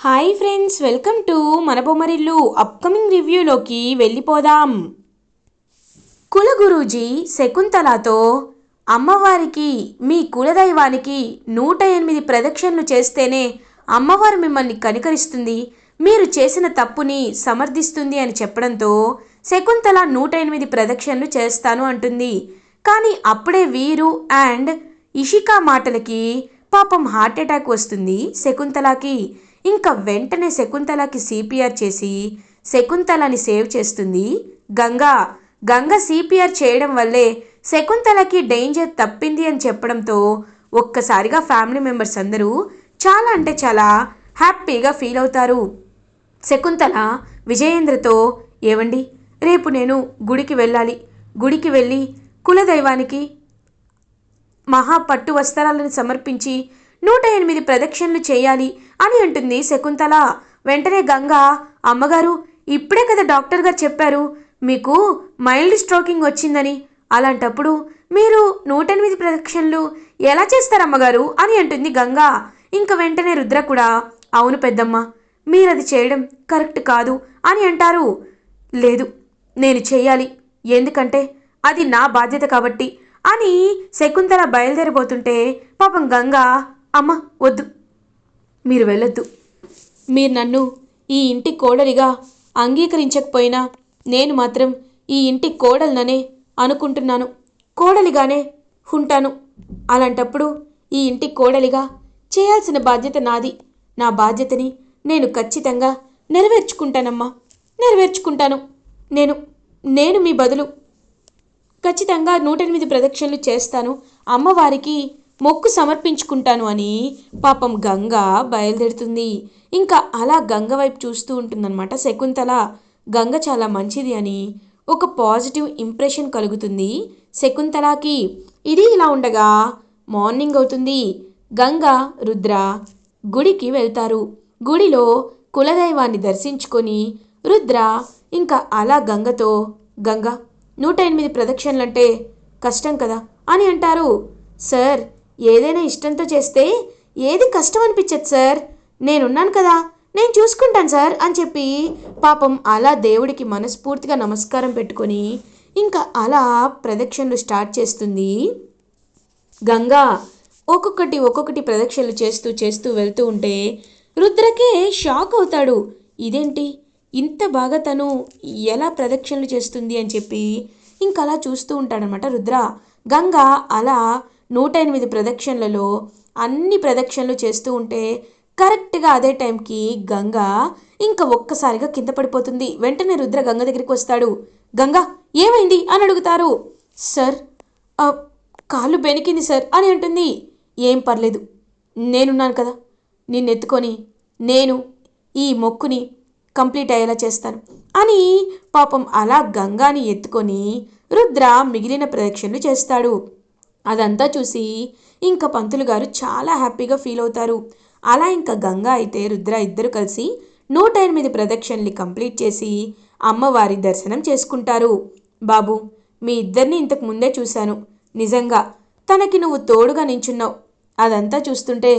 Hi friends welcome to మన Bommarillu upcoming రివ్యూలోకి వెళ్ళిపోదాం. కులగురూజీ శకుంతలతో అమ్మవారికి మీ కులదైవానికి నూట ఎనిమిది ప్రదక్షిణలు చేస్తేనే అమ్మవారు మిమ్మల్ని కనికరిస్తుంది మీరు చేసిన తప్పుని సమర్థిస్తుంది అని చెప్పడంతో శకుంతల నూట ఎనిమిది ప్రదక్షిణలు చేస్తాను అంటుంది. కానీ అప్పుడే వీరు అండ్ ఇషికా మాటలకి పాపం హార్ట్ అటాక్ వస్తుంది శకుంతలకి. ఇంకా వెంటనే శకుంతలకి సిపిఆర్ చేసి శకుంతలని సేవ్ చేస్తుంది? గంగా గంగ సిపిఆర్ చేయడం వల్లే శకుంతలకి డేంజర్ తప్పింది అని చెప్పడంతో ఒక్కసారిగా ఫ్యామిలీ మెంబర్స్ అందరూ చాలా అంటే చాలా హ్యాపీగా ఫీల్ అవుతారు. శకుంతల విజయేంద్రతో ఏవండి రేపు నేను గుడికి వెళ్ళాలి. గుడికి వెళ్ళి కులదైవానికి మహా పట్టు వస్త్రాలను సమర్పించి నూట ఎనిమిది ప్రదక్షిణలు చేయాలి అని అంటుంది శకుంతల. వెంటనే గంగ అమ్మగారు ఇప్పుడే కదా డాక్టర్ గారు చెప్పారు మీకు మైల్డ్ స్ట్రోకింగ్ వచ్చిందని. అలాంటప్పుడు మీరు నూట ఎనిమిది ప్రదక్షిణలు ఎలా చేస్తారు అమ్మగారు అని అంటుంది గంగ. ఇంక వెంటనే రుద్ర కూడా అవును పెద్దమ్మ మీరది చేయడం కరెక్ట్ కాదు అని అంటారు. లేదు నేను చేయాలి ఎందుకంటే అది నా బాధ్యత కాబట్టి అని శకుంతల బయలుదేరిపోతుంటే పాపం గంగ అమ్మ వద్దు. మీరు వెళ్ళొద్దు. మీరు నన్ను ఈ ఇంటి కోడలిగా అంగీకరించకపోయినా నేను మాత్రం ఈ ఇంటి కోడలననే అనుకుంటున్నాను. కోడలిగానే ఉంటాను. అలాంటప్పుడు ఈ ఇంటి కోడలిగా చేయాల్సిన బాధ్యత నాది. నా బాధ్యతని నేను ఖచ్చితంగా నెరవేర్చుకుంటానమ్మా. నెరవేర్చుకుంటాను. నేను నేను మీ బదులు. ఖచ్చితంగా నూట ఎనిమిది ప్రదక్షిణలు చేస్తాను. అమ్మవారికి మొక్కు సమర్పించుకుంటాను అని పాపం గంగ బయలుదేరుతుంది. ఇంకా అలా గంగ వైపు చూస్తూ ఉంటుందన్నమాట శకుంతల. గంగ చాలా మంచిది అని ఒక పాజిటివ్ ఇంప్రెషన్ కలుగుతుంది శకుంతలకి. ఇది ఇలా ఉండగా మార్నింగ్ అవుతుంది. గంగ రుద్ర గుడికి వెళ్తారు. గుడిలో కులదైవాన్ని దర్శించుకొని రుద్ర ఇంకా అలా గంగతో గంగ నూట ఎనిమిది ప్రదక్షిణలంటే కష్టం కదా అని అంటారు. సార్ ఏదైనా ఇష్టంతో చేస్తే ఏది కష్టం అనిపించదు సార్. నేనున్నాను కదా నేను చూసుకుంటాను సార్ అని చెప్పి పాపం అలా దేవుడికి మనస్ఫూర్తిగా నమస్కారం పెట్టుకొని ఇంకా అలా ప్రదక్షిణలు స్టార్ట్ చేస్తుంది. గంగా ఒక్కొక్కటి ఒక్కొక్కటి ప్రదక్షిణలు చేస్తూ చేస్తూ వెళ్తూ ఉంటే రుద్రకే షాక్ అవుతాడు. ఇదేంటి? ఇంత బాగా తను ఎలా ప్రదక్షిణలు చేస్తుంది అని చెప్పి ఇంకా అలా చూస్తూ ఉంటాడనమాట రుద్ర. గంగ అలా నూట ఎనిమిది ప్రదక్షిణలలో అన్ని ప్రదక్షిణలు చేస్తూ ఉంటే కరెక్ట్గా అదే టైంకి గంగ ఇంకా ఒక్కసారిగా కింద పడిపోతుంది. వెంటనే రుద్ర గంగ దగ్గరికి వస్తాడు. గంగ ఏమైంది? అని అడుగుతారు. సార్ కాలు కాళ్ళు బెనికింది సార్ అని అంటుంది. ఏం పర్లేదు నేనున్నాను కదా. నిన్నెత్తుకొని నేను ఈ మొక్కుని కంప్లీట్ అయ్యేలా చేస్తాను అని పాపం అలా గంగాని ఎత్తుకొని రుద్ర మిగిలిన ప్రదక్షిణలు చేస్తాడు. అదంతా చూసి ఇంకా పంతులు గారు చాలా హ్యాపీగా ఫీల్ అవుతారు. అలా ఇంకా గంగా అయితే రుద్ర ఇద్దరు కలిసి నూట ఎనిమిది ప్రదక్షిణలు కంప్లీట్ చేసి అమ్మవారి దర్శనం చేసుకుంటారు. బాబు మీ ఇద్దరిని ఇంతకు ముందే చూశాను. నిజంగా తనకి నువ్వు తోడుగా నించున్నావు. అదంతా చూస్తుంటే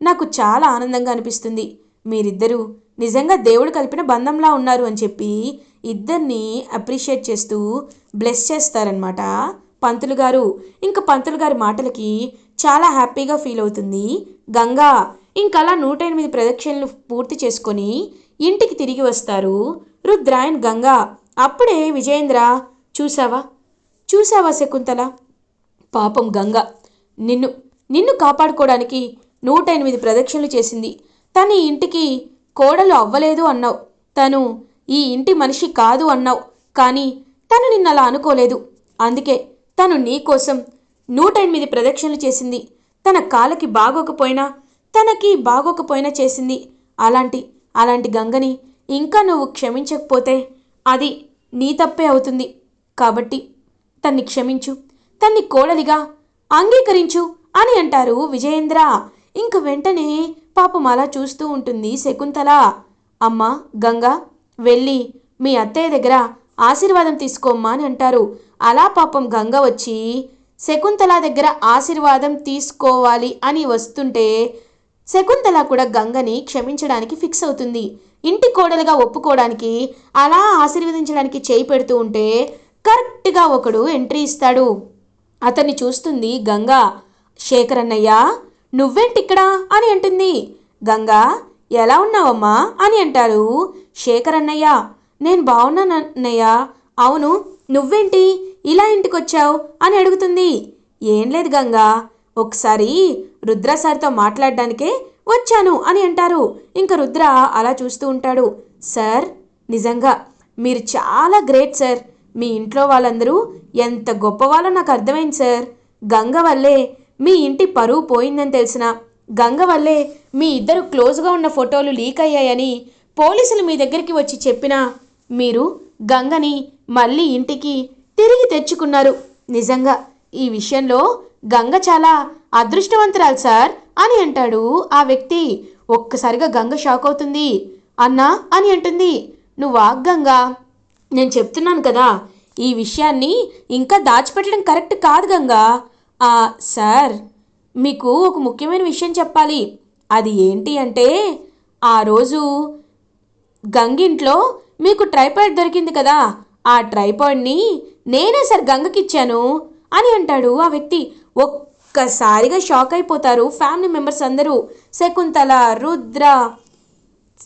నాకు చాలా ఆనందంగా అనిపిస్తుంది. మీరిద్దరూ నిజంగా దేవుడు కలిపిన బంధంలా ఉన్నారు అని చెప్పి ఇద్దరిని అప్రిషియేట్ చేస్తూ బ్లెస్ చేస్తారనమాట పంతులు గారు. ఇంకా పంతులు గారి మాటలకి చాలా హ్యాపీగా ఫీల్ అవుతుంది. గంగా ఇంకలా నూట ఎనిమిది ప్రదక్షిణలు పూర్తి చేసుకొని ఇంటికి తిరిగి వస్తారు. రుద్రాయన్ గంగా అప్పుడే విజయేంద్ర చూసావా చూసావా శకుంతల? పాపం గంగ నిన్ను నిన్ను కాపాడుకోవడానికి నూట ఎనిమిది ప్రదక్షిణలు చేసింది. తను ఈ ఇంటికి కోడలు అవ్వలేదు అన్నావు. తను ఈ ఇంటి మనిషి కాదు అన్నావు. కానీ తను నిన్నలా అనుకోలేదు. అందుకే తను నీ కోసం నూట ఎనిమిది ప్రదక్షిణలు చేసింది. తన కాళ్ళకి బాగోకపోయినా తనకి బాగోకపోయినా చేసింది. అలాంటి అలాంటి గంగని ఇంకా నువ్వు క్షమించకపోతే అది నీ తప్పే అవుతుంది. కాబట్టి తన్ని క్షమించు తన్ని కోడలిగా అంగీకరించు అని అంటారు విజయేంద్ర. ఇంక వెంటనే పాపం అలా చూస్తూ ఉంటుంది శకుంతల. అమ్మ గంగ వెళ్ళి మీ అత్తయ్య దగ్గర ఆశీర్వాదం తీసుకోమ్మా అని అంటారు. అలా పాపం గంగ వచ్చి శకుంతల దగ్గర ఆశీర్వాదం తీసుకోవాలి అని వస్తుంటే శకుంతల కూడా గంగని క్షమించడానికి ఫిక్స్ అవుతుంది. ఇంటి కోడలుగా ఒప్పుకోవడానికి అలా ఆశీర్వదించడానికి చేయి పెడుతూ ఉంటే కరెక్ట్గా ఒకడు ఎంట్రీ ఇస్తాడు. అతన్ని చూస్తుంది గంగా. శేఖర్ అన్నయ్య నువ్వేంటిక్కడా? అని అంటుంది. గంగా ఎలా ఉన్నావమ్మా? అని అంటారు. శేఖర్ అన్నయ్య నేను బాగున్నాను అన్నయ్య అవును నువ్వేంటి? ఇలా ఇంటికొచ్చావు? అని అడుగుతుంది. ఏం లేదు గంగా. ఒకసారి రుద్ర సార్తో మాట్లాడడానికే వచ్చాను అని అంటారు. ఇంకా రుద్ర అలా చూస్తూ ఉంటాడు. సార్ నిజంగా మీరు చాలా గ్రేట్ సార్. మీ ఇంట్లో వాళ్ళందరూ ఎంత గొప్పవాళ్ళో నాకు అర్థమైంది సార్. గంగ వల్లే మీ ఇంటి పరువు పోయిందని తెలిసిన గంగ వల్లే మీ ఇద్దరు క్లోజ్గా ఉన్న ఫోటోలు లీక్ అయ్యాయని పోలీసులు మీ దగ్గరికి వచ్చి చెప్పినా మీరు గంగని మళ్ళీ ఇంటికి తిరిగి తెచ్చుకున్నారు. నిజంగా ఈ విషయంలో గంగ చాలా అదృష్టవంతురాలు సార్ అని అంటాడు ఆ వ్యక్తి. ఒక్కసారిగా గంగ షాక్ అవుతుంది. అన్నా అని అంటుంది. నువ్వా గంగా. నేను చెప్తున్నాను కదా ఈ విషయాన్ని ఇంకా దాచిపెట్టడం కరెక్ట్ కాదు గంగా. ఆ, సార్ మీకు ఒక ముఖ్యమైన విషయం చెప్పాలి. అది ఏంటి అంటే ఆ రోజు గంగింట్లో మీకు ట్రైపాడ్ దొరికింది కదా. ఆ ట్రైపాడ్ని నేనే సార్ గంగకిచ్చాను అని అంటాడు ఆ వ్యక్తి. ఒక్కసారిగా షాక్ అయిపోతారు ఫ్యామిలీ మెంబర్స్ అందరూ. శకుంతల రుద్ర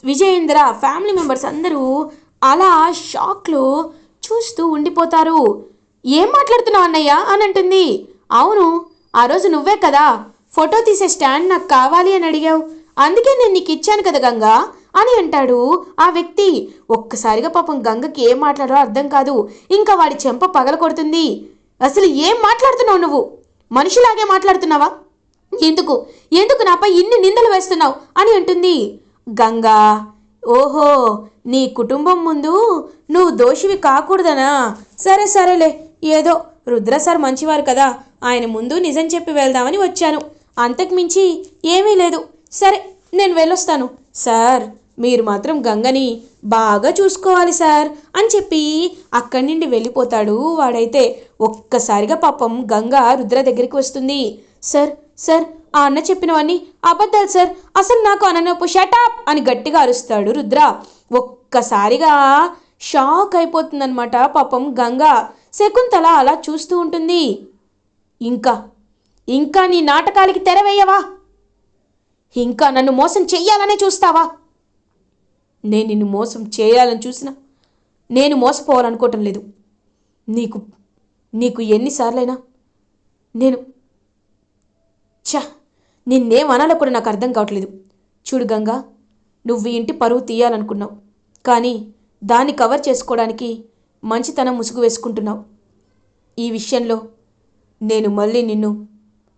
విజయేంద్ర ఫ్యామిలీ మెంబర్స్ అందరూ అలా షాక్లో చూస్తూ ఉండిపోతారు. ఏం మాట్లాడుతున్నావు అన్నయ్య? అని అంటుంది. అవును ఆ రోజు నువ్వే కదా. ఫోటో తీసే స్టాండ్ నాకు కావాలి అని అడిగావు. అందుకే నేను నీకు ఇచ్చాను కదా గంగా. అని అంటాడు. ఆ వ్యక్తి ఒక్కసారిగా పాపం గంగకి ఏం మాట్లాడారో అర్థం కాదు. ఇంకా వాడి చెంప పగల కొడుతుంది. అసలు ఏం మాట్లాడుతున్నావు నువ్వు? మనిషిలాగే మాట్లాడుతున్నావా? ఎందుకు? ఎందుకు నాపై ఇన్ని నిందలు వేస్తున్నావు? అని అంటుంది. గంగా ఓహో నీ కుటుంబం ముందు నువ్వు దోషివి కాకూడదనా? సరే సరేలే. ఏదో రుద్ర సార్ మంచివారు కదా. ఆయన ముందు నిజం చెప్పి వెళ్దామని వచ్చాను. అంతకుమించి ఏమీ లేదు. సరే నేను వెళ్ళొస్తాను. సార్ మీరు మాత్రం గంగని బాగా చూసుకోవాలి సార్ అని చెప్పి అక్కడి నుండి వెళ్ళిపోతాడు. వాడైతే ఒక్కసారిగా పాపం గంగ రుద్ర దగ్గరికి వస్తుంది. సార్ సార్ ఆ అన్న చెప్పినవన్నీ అబద్ధాలు సార్. అసలు నాకు అననొప్పు షటాప్ అని గట్టిగా అరుస్తాడు రుద్ర. ఒక్కసారిగా షాక్ అయిపోతుందన్నమాట. పాపం గంగ శకుంతల అలా చూస్తూ ఉంటుంది. ఇంకా ఇంకా నీ నాటకాలకి తెరవేయవా? ఇంకా నన్ను మోసం చెయ్యాలనే చూస్తావా? నేను నిన్ను మోసం చేయాలని చూసినా నేను మోసపోవాలనుకోవటం లేదు. నీకు నీకు ఎన్నిసార్లైనా నేను ఛా నిన్నేం అనాలో కూడా నాకు అర్థం కావట్లేదు. చూడు గంగా నువ్వు ఇంటి పరువు తీయాలనుకున్నావు కానీ దాన్ని కవర్ చేసుకోవడానికి మంచితనం ముసుగు వేసుకుంటున్నావు. ఈ విషయంలో నేను మళ్ళీ నిన్ను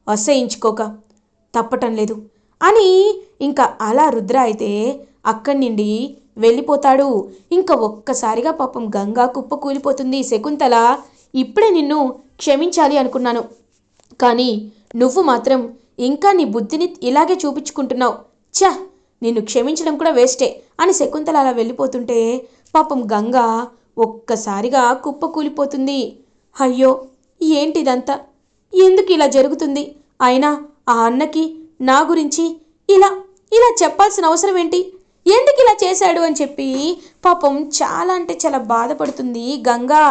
అసహించుకోక తప్పటం లేదు. అని ఇంకా అలా రుద్ర అయితే అక్కడి నుండి వెళ్ళిపోతాడు. ఇంకా ఒక్కసారిగా పాపం గంగా కుప్ప కూలిపోతుంది. శకుంతల ఇప్పుడే నిన్ను క్షమించాలి అనుకున్నాను. కానీ నువ్వు మాత్రం ఇంకా నీ బుద్ధిని ఇలాగే చూపించుకుంటున్నావు. ఛ! నిన్ను క్షమించడం కూడా వేస్టే అని శకుంతల అలా వెళ్ళిపోతుంటే పాపం గంగ ఒక్కసారిగా కుప్ప కూలిపోతుంది. అయ్యో! ఏంటిదంతా? ఎందుకు ఇలా జరుగుతుంది? అయినా ఆ అన్నకి నా గురించి ఇలా ఇలా చెప్పాల్సిన అవసరం ఏంటి? ఎందుకు ఇలా చేశాడు అని చెప్పి పాపం చాలా అంటే చాలా బాధపడుతుంది గంగా.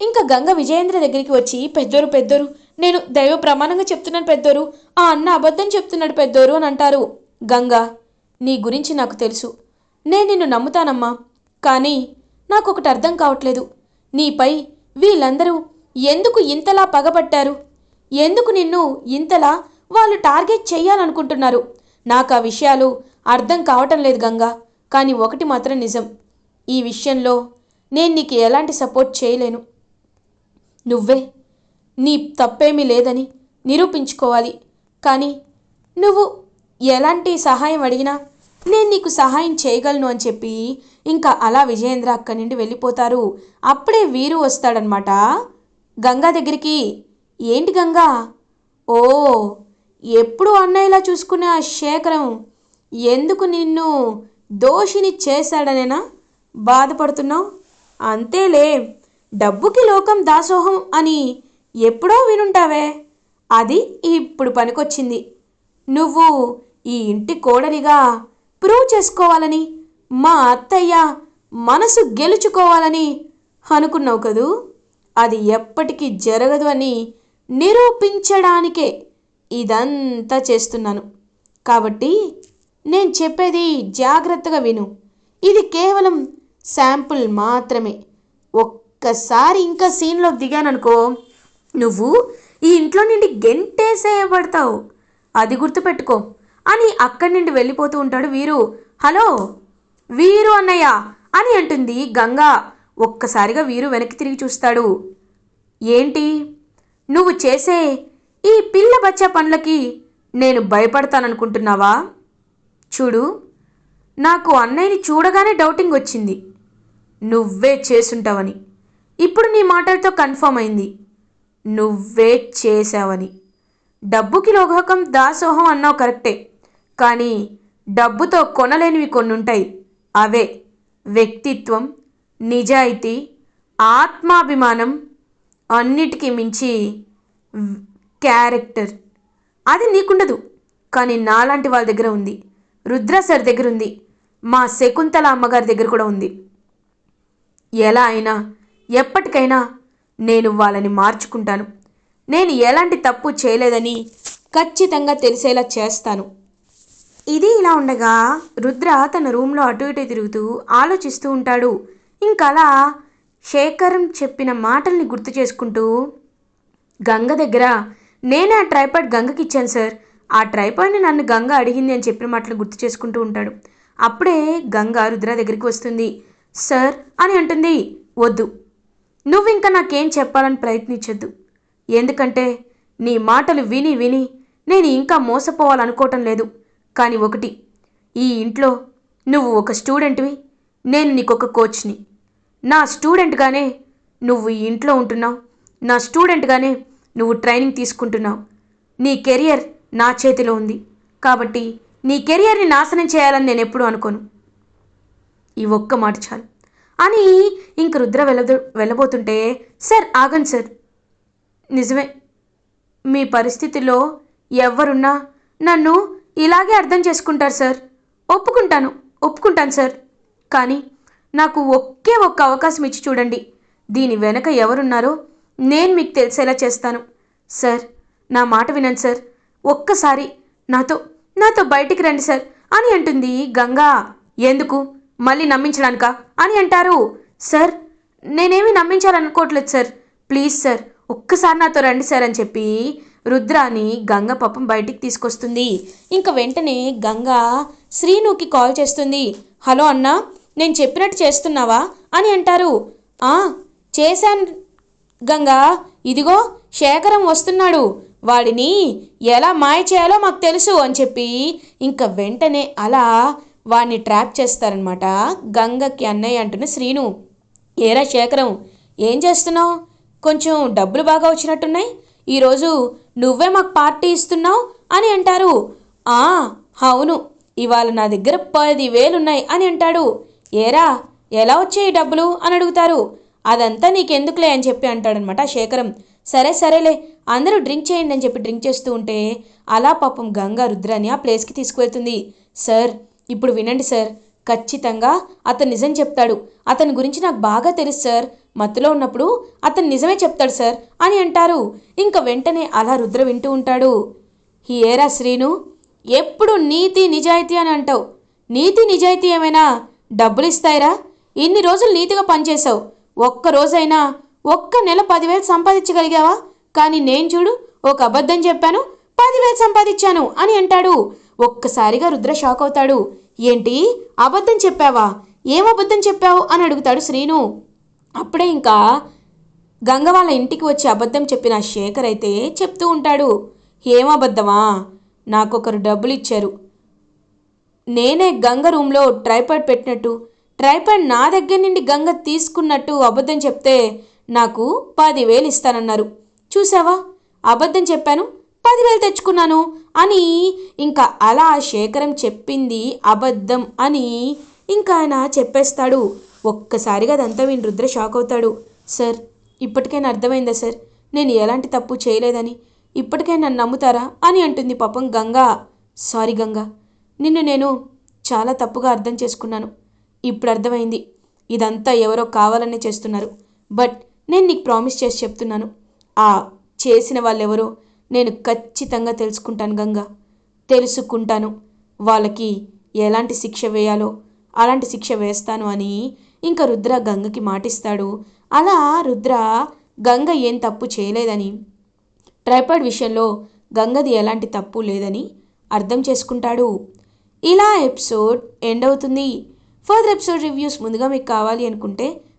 ఇంకా గంగ విజయేంద్ర దగ్గరికి వచ్చి పెద్దోరు పెద్దోరు నేను దైవ ప్రమాణంగా చెప్తున్నాను పెద్దోరు. ఆ అన్న అబద్ధం చెప్తున్నాడు పెద్దోరు అని అంటారు గంగా. నీ గురించి నాకు తెలుసు. నేను నిన్ను నమ్ముతానమ్మా. కానీ నాకు ఒకటి అర్థం కావట్లేదు. నీపై వీళ్ళందరూ ఎందుకు ఇంతలా పగబట్టారు ఎందుకు నిన్ను ఇంతలా వాళ్ళు టార్గెట్ చేయాలనుకుంటున్నారు? నాకు ఆ విషయాలు అర్థం కావటం లేదు గంగా కానీ ఒకటి మాత్రం నిజం. ఈ విషయంలో నేను నీకు ఎలాంటి సపోర్ట్ చేయలేను. నువ్వే నీ తప్పేమీ లేదని నిరూపించుకోవాలి. కానీ నువ్వు ఎలాంటి సహాయం అడిగినా నేను నీకు సహాయం చేయగలను అని చెప్పి ఇంకా అలా విజయేంద్ర అక్కడి నుండి వెళ్ళిపోతారు. అప్పుడే వీరు వస్తాడనమాట గంగా దగ్గరికి ఏంటి గంగా? ఓ ఎప్పుడు అన్నయ్యలా చూసుకునే ఆ శేఖరం? ఎందుకు నిన్ను దోషిని చేశాడనేనా బాధపడుతున్నావు? అంతేలే డబ్బుకి లోకం దాసోహం అని ఎప్పుడో వినుంటావే. అది ఇప్పుడు పనికొచ్చింది. నువ్వు ఈ ఇంటి కోడలిగా ప్రూవ్ చేసుకోవాలని మా అత్తయ్య మనసు గెలుచుకోవాలని అనుకున్నావు కదూ? అది ఎప్పటికీ జరగదు అని నిరూపించడానికే ఇదంతా చేస్తున్నాను. కాబట్టి నేను చెప్పేది జాగ్రత్తగా విను. ఇది కేవలం శాంపుల్ మాత్రమే. ఒక్కసారి ఇంకా సీన్లో దిగాననుకో నువ్వు ఈ ఇంట్లో నుండి గెంటేసేయబడతావు. అది గుర్తుపెట్టుకో. అని అక్కడి నుండి వెళ్ళిపోతూ ఉంటాడు వీరు. హలో వీరు అన్నయ్య అని అంటుంది గంగా. ఒక్కసారిగా వీరు వెనక్కి తిరిగి చూస్తాడు. ఏంటి? నువ్వు చేసే ఈ పిల్ల బచ్చా పనులకి నేను భయపడతాననుకుంటున్నావా? చూడు నాకు అన్నయ్యని చూడగానే డౌటింగ్ వచ్చింది. నువ్వే చేసుంటావని. ఇప్పుడు నీ మాటలతో కన్ఫర్మ్ అయింది. నువ్వే చేశావని. డబ్బుకి లోకం దాసోహం అన్నావు కరెక్టే కానీ డబ్బుతో కొనలేనివి కొన్ని ఉంటాయి అవే. వ్యక్తిత్వం నిజాయితీ ఆత్మాభిమానం అన్నిటికీ మించి క్యారెక్టర్ అది నీకుండదు కానీ నాలాంటి వాళ్ళ దగ్గర ఉంది. రుద్ర సార్ దగ్గర ఉంది మా శకుంతల అమ్మగారి దగ్గర కూడా ఉంది. ఎలా అయినా ఎప్పటికైనా నేను వాళ్ళని మార్చుకుంటాను. నేను ఎలాంటి తప్పు చేయలేదని ఖచ్చితంగా తెలిసేలా చేస్తాను. ఇది ఇలా ఉండగా రుద్ర తన రూమ్లో అటు ఇటు తిరుగుతూ ఆలోచిస్తూ ఉంటాడు. ఇంకలా శేఖరం చెప్పిన మాటల్ని గుర్తు చేసుకుంటూ గంగ దగ్గర నేనే ఆ ట్రైపాడ్ గంగకి ఇచ్చాను సార్. ఆ ట్రైపాడ్ని నన్ను గంగ అడిగింది అని చెప్పిన మాటలు గుర్తు చేసుకుంటూ ఉంటాడు. అప్పుడే గంగ రుద్ర దగ్గరికి వస్తుంది. సార్ అని అంటుంది. వద్దు. నువ్వు ఇంకా నాకేం చెప్పాలని ప్రయత్నించొద్దు. ఎందుకంటే నీ మాటలు విని విని నేను ఇంకా మోసపోవాలనుకోవటం లేదు. కానీ ఒకటి ఈ ఇంట్లో నువ్వు ఒక స్టూడెంట్వి. నేను నీకొక కోచ్ని. నా స్టూడెంట్గానే నువ్వు ఈ ఇంట్లో ఉంటున్నావు. నా స్టూడెంట్గానే నువ్వు ట్రైనింగ్ తీసుకుంటున్నావు. నీ కెరియర్ నా చేతిలో ఉంది. కాబట్టి నీ కెరియర్ని నాశనం చేయాలని నేను ఎప్పుడూ అనుకోను. ఈ ఒక్క మాట చాలు. అని ఇంక రుద్ర వెళ్ళదు వెళ్ళబోతుంటే సార్ ఆగండి సార్. నిజమే. మీ పరిస్థితిలో ఎవరున్నా నన్ను ఇలాగే అర్థం చేసుకుంటారు సార్. ఒప్పుకుంటాను ఒప్పుకుంటాను సార్. కానీ నాకు ఒకే ఒక్క అవకాశం ఇచ్చి చూడండి. దీని వెనక ఎవరున్నారో నేను మీకు తెలిసేలా చేస్తాను. సార్ నా మాట వినండి సార్. ఒక్కసారి నాతో నాతో బయటికి రండి సార్ అని అంటుంది గంగా. ఎందుకు? మళ్ళీ నమ్మించడానికా? అని అంటారు. సార్ నేనేమి నమ్మించాలనుకోవట్లేదు సార్. ప్లీజ్ సార్ ఒక్కసారి నాతో రండి సార్ అని చెప్పి రుద్రాని గంగ పాపం బయటికి తీసుకొస్తుంది. ఇంకా వెంటనే గంగ శ్రీనుకి కాల్ చేస్తుంది. హలో అన్నా నేను చెప్పినట్టు చేస్తున్నావా? అని అంటారు. చేశాను గంగా. ఇదిగో శేఖరం వస్తున్నాడు. వాడిని ఎలా మాయ చేయాలో మాకు తెలుసు అని చెప్పి ఇంకా వెంటనే అలా వాడిని ట్రాప్ చేస్తారనమాట గంగకి అన్నయ్య అంటున్న శ్రీను ఏరా శేఖరం ఏం చేస్తున్నావు? కొంచెం డబ్బులు బాగా వచ్చినట్టున్నాయి. ఈరోజు నువ్వే మాకు పార్టీ ఇస్తున్నావు అని అంటారు. ఆ అవును ఇవాళ నా దగ్గర పదివేలు ఉన్నాయి అని అంటాడు. ఏరా ఎలా వచ్చాయి డబ్బులు? అని అడుగుతారు. అదంతా నీకెందుకులే అని చెప్పి అంటాడనమాట శేఖరం. సరే సరేలే. అందరూ డ్రింక్ చేయండి అని చెప్పి డ్రింక్ చేస్తూ ఉంటే అలా పాపం గంగా రుద్రాన్ని ఆ ప్లేస్కి తీసుకువెళ్తుంది. సార్ ఇప్పుడు వినండి సార్. ఖచ్చితంగా అతను నిజం చెప్తాడు. అతని గురించి నాకు బాగా తెలుసు సార్. మత్తులో ఉన్నప్పుడు అతను నిజమే చెప్తాడు సార్ అని అంటారు. ఇంకా వెంటనే అలా రుద్ర వింటూ ఉంటాడు. ఏరా శ్రీను ఎప్పుడు నీతి నిజాయితీ అని అంటావు? నీతి నిజాయితీ ఏమైనా డబ్బులు ఇస్తాయిరా? ఇన్ని రోజులు నీతిగా పనిచేశావు. ఒక్క రోజైనా ఒక్క నెల పదివేలు సంపాదించగలిగావా? కానీ నేను చూడు ఒక అబద్ధం చెప్పాను పదివేలు సంపాదించాను అని అంటాడు. ఒక్కసారిగా రుద్ర షాక్ అవుతాడు. ఏంటి? అబద్ధం చెప్పావా? ఏం అబద్ధం చెప్పావు అని అడుగుతాడు శ్రీను. అప్పుడే ఇంకా గంగ వాళ్ళ ఇంటికి వచ్చి అబద్ధం చెప్పిన శేఖర్ అయితే చెప్తూ ఉంటాడు. ఏం అబద్ధమా? నాకొకరు డబ్బులు ఇచ్చారు. నేనే గంగ రూమ్లో ట్రైపాడ్ పెట్టినట్టు ట్రైపాడ్ నా దగ్గర నుండి గంగ తీసుకున్నట్టు అబద్ధం చెప్తే నాకు పదివేలు ఇస్తానన్నారు. చూసావా అబద్ధం చెప్పాను పదివేలు తెచ్చుకున్నాను అని ఇంకా అలా శేఖరం చెప్పింది అబద్ధం అని ఇంకా ఆయన చెప్పేస్తాడు. ఒక్కసారిగా అదంతా విని రుద్ర షాక్ అవుతాడు. సార్ ఇప్పటికైనా అర్థమైందా సార్? నేను ఎలాంటి తప్పు చేయలేదని. ఇప్పటికైనా నన్ను నమ్ముతారా అని అంటుంది పాపం గంగా. సారీ గంగా నిన్ను నేను చాలా తప్పుగా అర్థం చేసుకున్నాను. ఇప్పుడు అర్థమైంది. ఇదంతా ఎవరో కావాలనే చేస్తున్నారు. బట్ నేను నీకు ప్రామిస్ చేసి చెప్తున్నాను. ఆ చేసిన వాళ్ళెవరో నేను ఖచ్చితంగా తెలుసుకుంటాను గంగా. తెలుసుకుంటాను. వాళ్ళకి ఎలాంటి శిక్ష వేయాలో అలాంటి శిక్ష వేస్తాను అని ఇంకా రుద్ర గంగకి మాటిస్తాడు. అలా రుద్ర గంగ ఏం తప్పు చేయలేదని ట్రైపాడ్ విషయంలో గంగది ఎలాంటి తప్పు లేదని అర్థం చేసుకుంటాడు. ఇలా ఎపిసోడ్ ఎండ్ అవుతుంది. ఫర్దర్ ఎపిసోడ్ రివ్యూస్ ముందుగా మీకు కావాలి అనుకుంటే